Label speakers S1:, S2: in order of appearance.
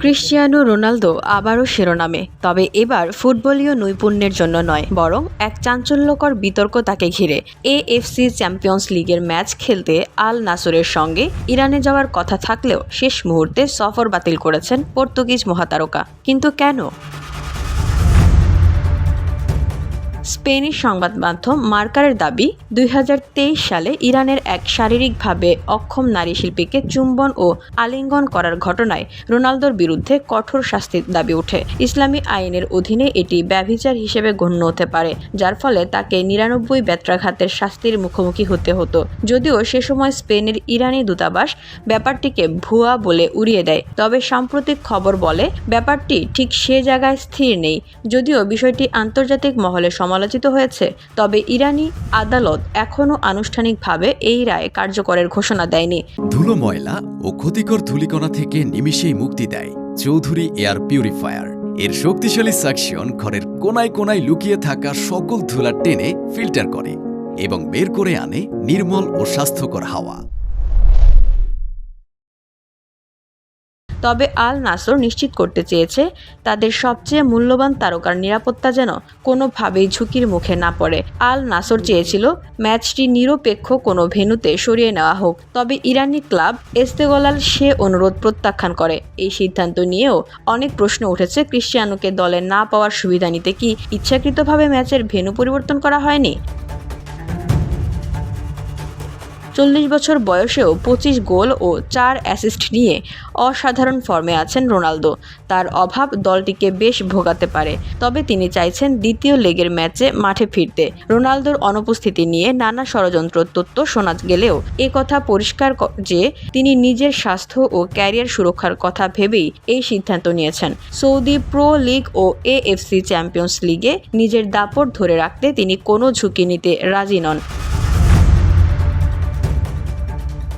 S1: Cristiano Ronaldo আবারও শিরোনামে, তবে এবার ফুটবলীয় নৈপুণ্যের জন্য নয়, বরং এক চাঞ্চল্যকর বিতর্ক তাকে ঘিরে। এ এএফসি চ্যাম্পিয়ন্স লিগের ম্যাচ খেলতে আল নাসরের সঙ্গে ইরানে যাওয়ার কথা থাকলেও শেষ মুহূর্তে সফর বাতিল করেছেন পর্তুগিজ মহাতারকা। কিন্তু কেন? স্পেনিশ সংবাদ মাধ্যম মার্কারের দাবি, দুই হাজার তেইশ সালে ইরানের এক শারীরিকভাবে অক্ষম নারী শিল্পীকে চুম্বন ও আলিঙ্গন করার ঘটনায় রোনালদোর বিরুদ্ধে কঠোর শাস্তির দাবি ওঠে। ইসলামী আইনের অধীনে এটি ব্যভিচার হিসেবে গণ্য হতে পারে, যার ফলে তাকে নিরানব্বই ব্যত্রাঘাতের শাস্তির মুখোমুখি হতে হতো। যদিও সে সময় স্পেনের ইরানি দূতাবাস ব্যাপারটিকে ভুয়া বলে উড়িয়ে দেয়, তবে সাম্প্রতিক খবর বলে, ব্যাপারটি ঠিক সে জায়গায় স্থির নেই। যদিও বিষয়টি আন্তর্জাতিক মহলে সমালোচিত হয়েছে, তবে ইরানি আদালত এখনও আনুষ্ঠানিকভাবে এই রায় কার্যকরের ঘোষণা দেয়নি।
S2: ধুলো ময়লা ও ক্ষতিকর ধূলিকণা থেকে নিমিষেই মুক্তি দেয় চৌধুরী এয়ার পিউরিফায়ার। এর শক্তিশালী সাকশন ঘরের কোনায় কোনায় লুকিয়ে থাকা সকল ধুলা টেনে ফিল্টার করে এবং বের করে আনে নির্মল ও স্বাস্থ্যকর হাওয়া।
S1: তবে আল নাসর নিশ্চিত করতে চেয়েছে, তাদের সবচেয়ে মূল্যবান তারকার নিরাপত্তা যেন কোনোভাবেই ঝুঁকির মুখে না পড়ে। আল নাসর চেয়েছিল ম্যাচটি নিরপেক্ষ কোনো ভেন্যুতে সরিয়ে নেওয়া হোক, তবে ইরানি ক্লাব এস্তেগলাল সে অনুরোধ প্রত্যাখ্যান করে। এই সিদ্ধান্ত নিয়েও অনেক প্রশ্ন উঠেছে ক্রিশ্চিয়ানোকে দলে না পাওয়ার সুবিধা নিতে কি ইচ্ছাকৃতভাবে ম্যাচের ভেন্যু পরিবর্তন করা হয়নি? চল্লিশ বছর বয়সেও পঁচিশ গোল ও চার অ্যাসিস্ট নিয়ে অসাধারণ ফর্মে আছেন রোনালদো। তার অভাব দলটিকে বেশ ভোগাতে পারে। তবে তিনি চাইছেন দ্বিতীয় লেগের ম্যাচে মাঠে ফিরতে। রোনালদোর অনুপস্থিতি নিয়ে নানা ষড়যন্ত্র তত্ত্ব শোনা গেলেও এ কথা পরিষ্কার যে তিনি নিজের স্বাস্থ্য ও ক্যারিয়ার সুরক্ষার কথা ভেবেই এই সিদ্ধান্ত নিয়েছেন। সৌদি প্রো লিগ ও এএফসি চ্যাম্পিয়ন্স লিগে নিজের দাপট ধরে রাখতে তিনি কোনো ঝুঁকি নিতে রাজি নন।